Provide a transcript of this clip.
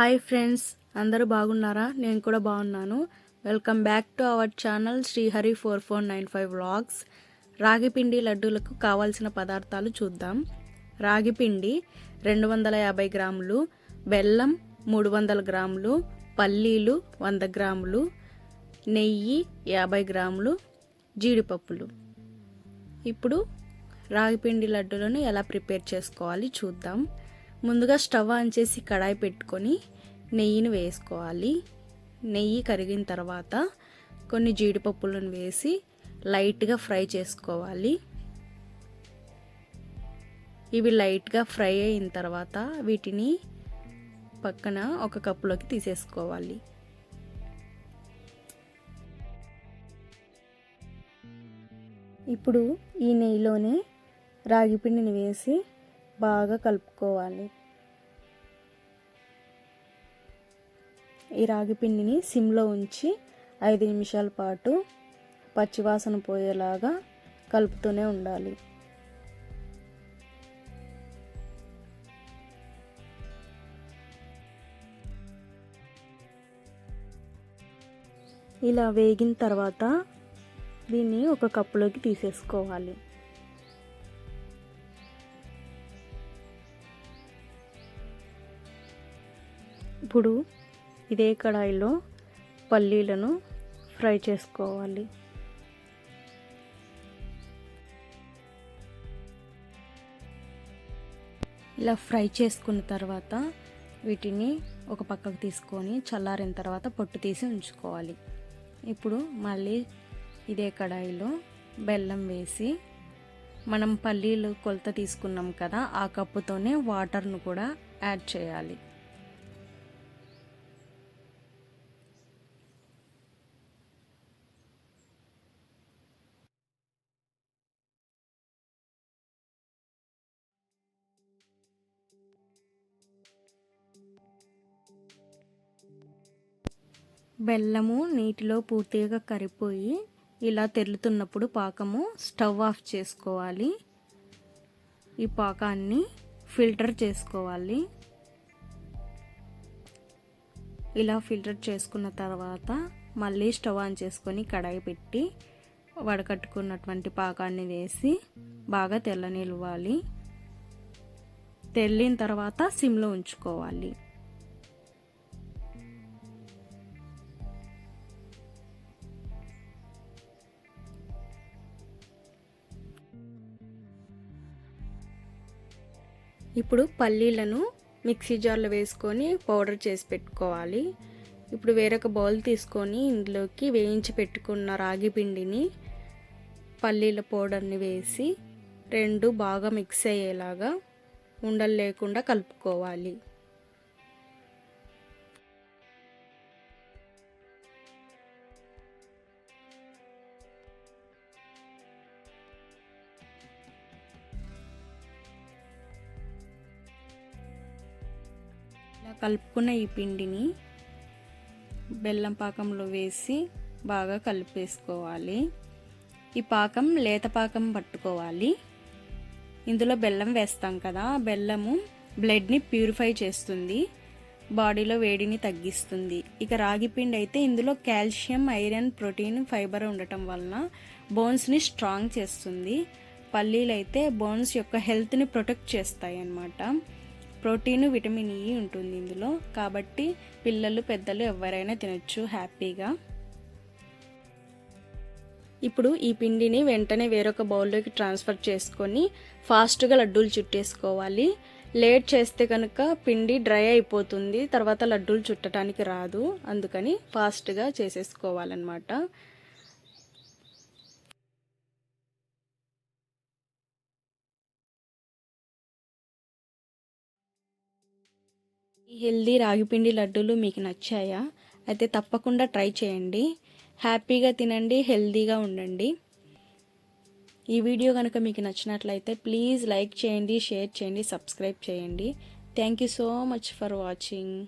Hi friends అందరూ బాగున్నారా? నేను కూడా బాగున్నాను. Welcome back to our channel Srihari four four nine five vlogs. రాగిపిండి లడ్డూలకు కావాల్సిన పదార్థాలు చూద్దాం. రాగిపిండి రెండు వందల యాభై గ్రాములు బెల్లం మూడు వందల గ్రాములు పల్లీలు వంద గ్రాములు నెయ్యి యాభై గ్రాములు జీడిపప్పులు. ఇప్పుడు రాగిపిండి లడ్డూలను ఎలా ప్రిపేర్ చేసుకోవాలి చూద్దాం. ముందుగా స్టవ్ ఆన్ చేసి కడాయి పెట్టుకొని నెయ్యిని వేసుకోవాలి. నెయ్యి కరిగిన తర్వాత కొన్ని జీడిపప్పులను వేసి లైట్గా ఫ్రై చేసుకోవాలి. ఇవి లైట్గా ఫ్రై అయిన తర్వాత వీటిని పక్కన ఒక కప్పులోకి తీసేసుకోవాలి. ఇప్పుడు ఈ నెయ్యిలోనే రాగిపిండిని వేసి బాగా కలుపుకోవాలి. ఈ రాగి పిండిని సిమ్లో ఉంచి ఐదు నిమిషాల పాటు పచ్చివాసన పోయేలాగా కలుపుతూనే ఉండాలి. ఇలా వేగిన తర్వాత దీన్ని ఒక కప్పులోకి తీసేసుకోవాలి. ఇప్పుడు ఇదే కడాయిలో పల్లీలను ఫ్రై చేసుకోవాలి. ఇలా ఫ్రై చేసుకున్న తర్వాత వీటిని ఒక పక్కకు తీసుకొని చల్లారిన తర్వాత పొట్టు తీసి ఉంచుకోవాలి. ఇప్పుడు మళ్ళీ ఇదే కడాయిలో బెల్లం వేసి మనం పల్లీలు కొలత తీసుకున్నాం కదా ఆ కప్పుతోనే వాటర్ను కూడా యాడ్ చేయాలి. బెల్లము నీటిలో పూర్తిగా కరిపోయి ఇలా తెరులుతున్నప్పుడు పాకము స్టవ్ ఆఫ్ చేసుకోవాలి. ఈ పాకాన్ని ఫిల్టర్ చేసుకోవాలి. ఇలా ఫిల్టర్ చేసుకున్న తర్వాత మళ్ళీ స్టవ్ ఆన్ చేసుకొని కడాయి పెట్టి వడకట్టుకున్నటువంటి పాకాన్ని వేసి బాగా తెల్లనివ్వాలి తెల్లిన తర్వాత సిమ్లో ఉంచుకోవాలి. ఇప్పుడు పల్లీలను మిక్సీ జార్లో వేసుకొని పౌడర్ చేసి పెట్టుకోవాలి. ఇప్పుడు వేరొక బౌల్ తీసుకొని ఇందులోకి వేయించి పెట్టుకున్న రాగి పిండిని పల్లీల పౌడర్ని వేసి రెండు బాగా మిక్స్ అయ్యేలాగా ఉండలు లేకుండా కలుపుకోవాలి. ఇలా కలుపుకున్న ఈ పిండిని బెల్లం పాకంలో వేసి బాగా కలిపేసుకోవాలి. ఈ పాకం లేత పాకం పట్టుకోవాలి. ఇందులో బెల్లం వేస్తాం కదా బెల్లము బ్లడ్ని ప్యూరిఫై చేస్తుంది. బాడీలో వేడిని తగ్గిస్తుంది. ఇక రాగి పిండి అయితే ఇందులో కాల్షియం ఐరన్ ప్రోటీన్ ఫైబర్ ఉండటం వలన బోన్స్ని స్ట్రాంగ్ చేస్తుంది. పల్లీలు అయితే బోన్స్ యొక్క హెల్త్ని ప్రొటెక్ట్ చేస్తాయి అన్నమాట ప్రోటీన్ విటమిన్ ఈ ఉంటుంది ఇందులో. కాబట్టి పిల్లలు పెద్దలు ఎవరైనా తినచ్చు హ్యాపీగా. ఇప్పుడు ఈ పిండిని వెంటనే వేరొక బౌల్లోకి ట్రాన్స్ఫర్ చేసుకొని ఫాస్ట్గా లడ్డూలు చుట్టేసుకోవాలి. లేట్ చేస్తే కనుక పిండి డ్రై అయిపోతుంది. తర్వాత లడ్డూలు చుట్టడానికి రాదు. అందుకని ఫాస్ట్గా చేసేసుకోవాలన్నమాట. ఈ హెల్దీ రాగిపిండి లడ్డూలు మీకు నచ్చాయా? అయితే తప్పకుండా ట్రై చేయండి. హ్యాపీగా తినండి హెల్దీగా ఉండండి. ఈ వీడియో కనుక మీకు నచ్చినట్లయితే ప్లీజ్ లైక్ చేయండి షేర్ చేయండి సబ్స్క్రైబ్ చేయండి. Thank you so much for watching.